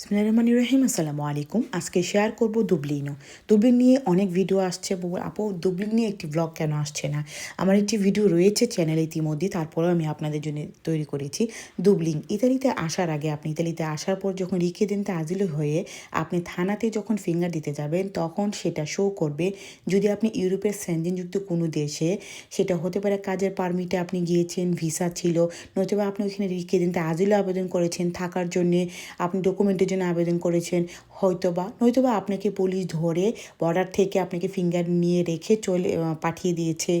বিসমিল্লাহির রহমানির রহিম, আসসালামু আলাইকুম। আজকে শেয়ার করব দুবলিনো দুবলিন নিয়ে অনেক ভিডিও আসছে আপু দুবলিন নিয়ে একটি ব্লগ কেন আসছে না? আমার একটি ভিডিও রয়েছে চ্যানেলে ইতিমধ্যে, তারপরেও আমি আপনাদের জন্য তৈরি করেছি দুবলিন ইতালিতে আসার আগে, আপনি ইতালিতে আসার পর যখন রিকে দিনতে আজিল হয়ে আপনি থানাতে যখন ফিঙ্গার দিতে যাবেন, তখন সেটা শো করবে। যদি আপনি ইউরোপের সেঞ্জিনযুক্ত কোনো দেশে, সেটা হতে পারে কাজের পারমিটে আপনি গিয়েছেন ভিসা ছিল নতুবা আপনি ওইখানে রিকে দিনতে আজিলে আবেদন করেছেন, থাকার জন্যে আপনি ডকুমেন্টের জন্য আবেদন করেছেন। হয়তোবা, নয়তোবা আপনাকে পুলিশ ধরে বর্ডার থেকে আপনাকে ফিঙ্গার নিয়ে রেখে চলে পাঠিয়ে দিয়েছে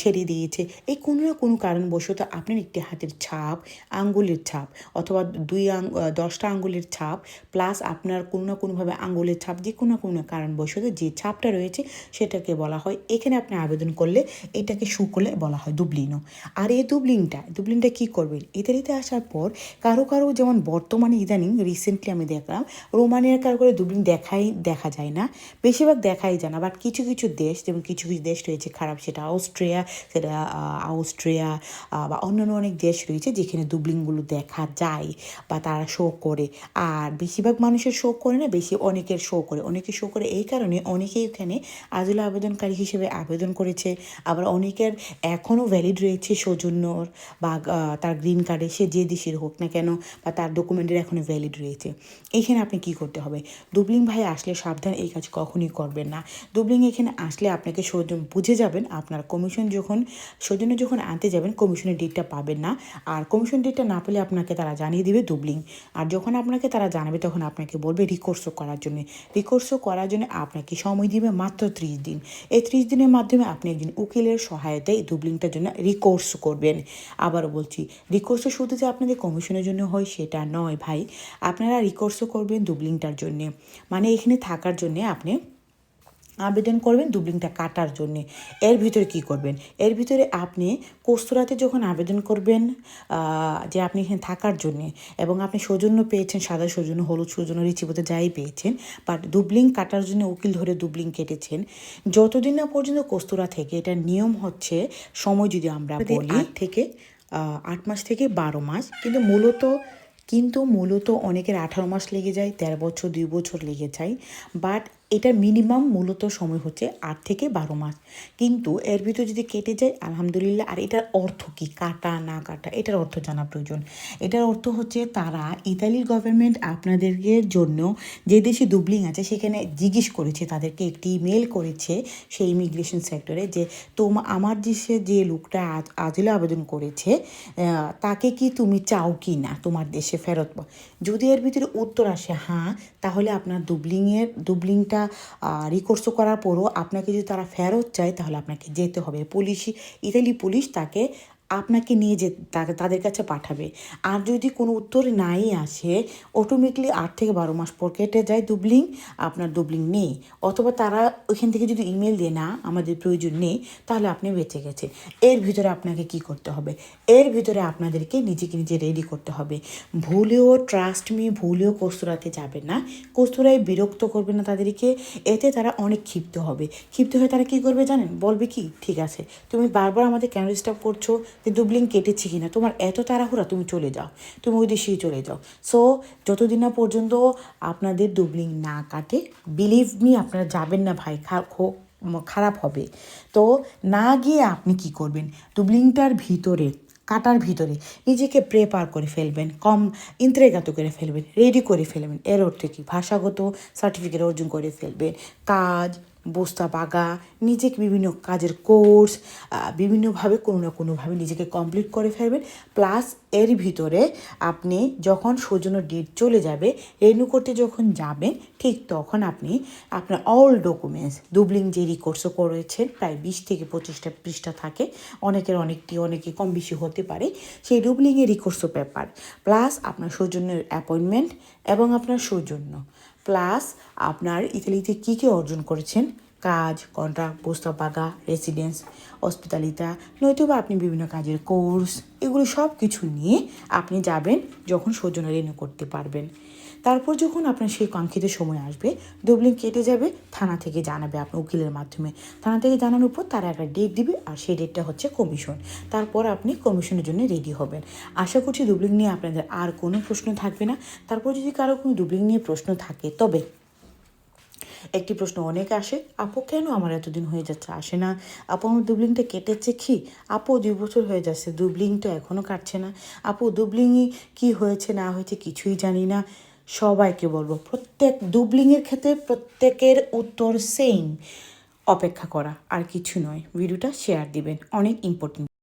ছেড়ে দিয়েছে। এই কোনো না কোনো কারণবশত আপনার একটি হাতের ছাপ, আঙ্গুলের ছাপ অথবা দুই আং দশটা আঙ্গুলের ছাপ প্লাস আপনার কোনো না কোনোভাবে আঙ্গুলের ছাপ যে কোনো না কোনো কারণবশত যে ছাপটা রয়েছে সেটাকে বলা হয়। এখানে আপনি আবেদন করলে এটাকে শু করলে বলা হয় দুবলিনও। আর এই দুবলিনটা দুবলিনটা কী করবেন? ইতালিতে আসার পর কারও কারও যেমন বর্তমানে ইদানিং রিসেন্টলি আমি দেখলাম, রোমানিয়ার কারও করে দুবলিন দেখাই, দেখা যায় না। বেশিরভাগ দেখাই যায় না বাট কিছু কিছু দেশ, যেমন কিছু কিছু দেশ রয়েছে খারাপ, সেটা অস্ট্রিয়া সেটা অস্ট্রিয়া বা অন্যান্য অনেক দেশ রয়েছে যেখানে দুবলিনগুলো দেখা যায় বা তারা শো করে। আর বেশিরভাগ মানুষের শো করে না, বেশি অনেকের শো করে। অনেকে শো করে এই কারণে অনেকেই এখানে আজল আবেদনকারী হিসেবে আবেদন করেছে। আবার অনেকের এখনও ভ্যালিড রয়েছে সৌজন্যর বা তার গ্রিন কার্ডে সে যে দেশের হোক না কেন, বা তার ডকুমেন্টের এখনও ভ্যালিড রয়েছে। এইখানে আপনি কি করতে হবে? দুবলিং ভাই আসলে সাবধান এই কাজ কখনই করবেন না। দুবলিং এখানে আসলে আপনাকে সৌজন বুঝে যাবেন, আপনার কমিশন যখন, সৌজন্য যখন আনতে যাবেন কমিশনের ডেটটা পাবেন না। আর কমিশন ডেটটা না পেলে আপনাকে তারা জানিয়ে দিবে দুবলিং। আর যখন আপনাকে তারা জানাবে, তখন আপনাকে বলবে রিকোর্সও করার জন্য। রিকোর্সও করার জন্য আপনাকে সময় দিবে মাত্র ত্রিশ দিন। এই ত্রিশ দিনের মাধ্যমে আপনি একজন উকিলের সহায়তায় দুবলিংটার জন্য রিকোর্স করবেন। আবারও বলছি রিকোর্সও শুধু যে আপনাদের কমিশনের জন্য হয় সেটা নয় ভাই। আপনারা রিকোর্সও করবেন দুবলিংটার জন্যে। মানে এখানে থাকার জন্যে আপনি আবেদন করবেন দুবলিংটা কাটার জন্যে। এর ভিতরে কি করবেন? এর ভিতরে আপনি কোস্তরাতে যখন আবেদন করবেন যে আপনি এখানে থাকার জন্যে এবং আপনি সৌজন্য পেয়েছেন সাদা সৌজন্য হলুদ সৌজন্য রিচিপতে যাই পেয়েছেন বাট দুবলিং কাটার জন্য উকিল ধরে দুবলিং কেটেছেন যতদিন না পর্যন্ত কোস্তরা থেকে এটা নিয়ম হচ্ছে সময় যদি আমরা বলি থেকে আহ, আট মাস থেকে বারো মাস কিন্তু মূলত কিন্তু মূলত অনেকের আঠারো মাস লেগে যায় তেরো বছর দুই বছর লেগে যায় বাট এটা মিনিমাম মূলত সময় হচ্ছে আট থেকে বারো মাস। কিন্তু এর ভিতর যদি কেটে যায়, আলহামদুলিল্লাহ, আর এটার অর্থ কি? কাটা, না কাটা, এটার অর্থ জানা প্রয়োজন। এটার অর্থ হচ্ছে তারা ইতালির গভর্নমেন্ট আপনাদেরকে জন্য যে দেশে দুবলিং আছে, সেখানে জিজ্ঞেস করেছে, তাদেরকে একটি মেল করেছে সেই ইমিগ্রেশন সেক্টরে যে, তোমা, আমার দেশে যে লোকটা আজ আজিলে আবেদন করেছে তাকে কি তুমি চাও কি না তোমার দেশে ফেরত? যদি এর ভিতরে উত্তর আসে হ্যাঁ তাহলে আপনার দুবলিংয়ের, দুবলিংটা রিকোর্স করার পরও আপনাকে যদি তারা ফেরত চায় তাহলে আপনাকে যেতে হবে। পুলিশ, ইতালি পুলিশ তাকে আপনাকে নিয়ে যে তাদের কাছে পাঠাবে। আর যদি কোনো উত্তর নাই আসে অটোমেটিকলি আট থেকে বারো মাস পর কেটে যায় দুবলিং, আপনার দুবলিং নেই। অথবা তারা ওইখান থেকে যদি ইমেল দিয়ে, না, আমাদের প্রয়োজন নেই, তাহলে আপনি বেঁচে গেছেন। এর ভিতরে আপনাকে কি করতে হবে? এর ভিতরে আপনাদেরকে নিজেকে নিজে রেডি করতে হবে। ভুলেও ট্রাস্ট মি ভুলেও কস্তুরাতে যাবে না। কস্তুরায় বিরক্ত করবে না তাদেরকে। এতে তারা অনেক ক্ষিপ্ত হবে। ক্ষিপ্ত হয়ে তারা কি করবে জানেন? বলবে কি, ঠিক আছে, তুমি বারবার আমাদের কেন ডিস্টার্ব করছ? যে দুবলিং কেটেছি কিনা, তোমার এত তাড়াহুড়া তুমি চলে যাও, তুমি ওই দেশেই চলে যাও। সো যতদিন না পর্যন্ত আপনাদের দুবলিং না কাটে বিলিভ মি আপনারা যাবেন না ভাই খারাপ হবে। তো না গিয়ে আপনি কি করবেন? দুবলিংটার ভিতরে, কাটার ভিতরে নিজেকে প্রেপার করে ফেলবেন, কম ইন্ত্রেগাত করে ফেলবেন রেডি করে ফেলবেন, এর অর্থ কি? ভাষাগত সার্টিফিকেট অর্জন করে ফেলবেন, কাজ বস্তা বাগা, নিজেকে বিভিন্ন কাজের কোর্স বিভিন্নভাবে কোনো না কোনোভাবে নিজেকে কমপ্লিট করে ফেলবেন। প্লাস এর ভিতরে আপনি যখন সৌজন্য ডেট চলে যাবে রেনু করতে যখন যাবেন, ঠিক তখন আপনি আপনার অল ডকুমেন্টস দুবলিং যে রিকোর্সও করেছেন, প্রায় বিশ থেকে পঁচিশটা পৃষ্ঠা থাকে। অনেকের অনেকটি, অনেকে কম বেশি হতে পারে। সেই ডুবলিংয়ের রিকোর্সও পেপার প্লাস আপনার সৌজন্যের অ্যাপয়েন্টমেন্ট এবং আপনার সৌজন্য। প্লাস আপনার ইতালিতে কী কী অর্জন করেছেন? কাজ কন্ট্রাক্ট প্রস্তাব পাকা রেসিডেন্স হসপিটালিতা নয়তোবা আপনি বিভিন্ন কাজের কোর্স এগুলো সব কিছু নিয়ে আপনি যাবেন যখন সৌজন্য ঋণ করতে পারবেন। তারপর যখন আপনার সেই কাঙ্ক্ষিত সময় আসবে দুবলিং কেটে যাবে, থানা থেকে জানাবে আপনার উকিলের মাধ্যমে। থানা থেকে জানানোর পর তারা একটা ডেট দিবে আর সেই ডেটটা হচ্ছে কমিশন তারপর আপনি কমিশনের জন্য রেডি হবেন। আশা করছি দুবলিং নিয়ে আপনাদের আর কোনো প্রশ্ন থাকবে না। তারপর যদি কারও কোনো দুবলিং নিয়ে প্রশ্ন থাকে, তবে একটি প্রশ্ন অনেক আসে। আপু, কেন আমার এতদিন হয়ে যাচ্ছে? আসে না। আপু, আমার দুবলিংটা কেটেছে কি? আপু, দুই বছর হয়ে যাচ্ছে। দুবলিং তো এখনও কাটছে না। আপু দুবলিংয়ে কি হয়েছে, না হয়েছে কিছুই জানি না। সবাইকে বলব, প্রত্যেক ডুবলিংয়ের ক্ষেত্রে প্রত্যেকের উত্তর সেম অপেক্ষা করা, আর কিছু নয়। ভিডিওটা শেয়ার দিবেন, অনেক ইম্পর্টেন্ট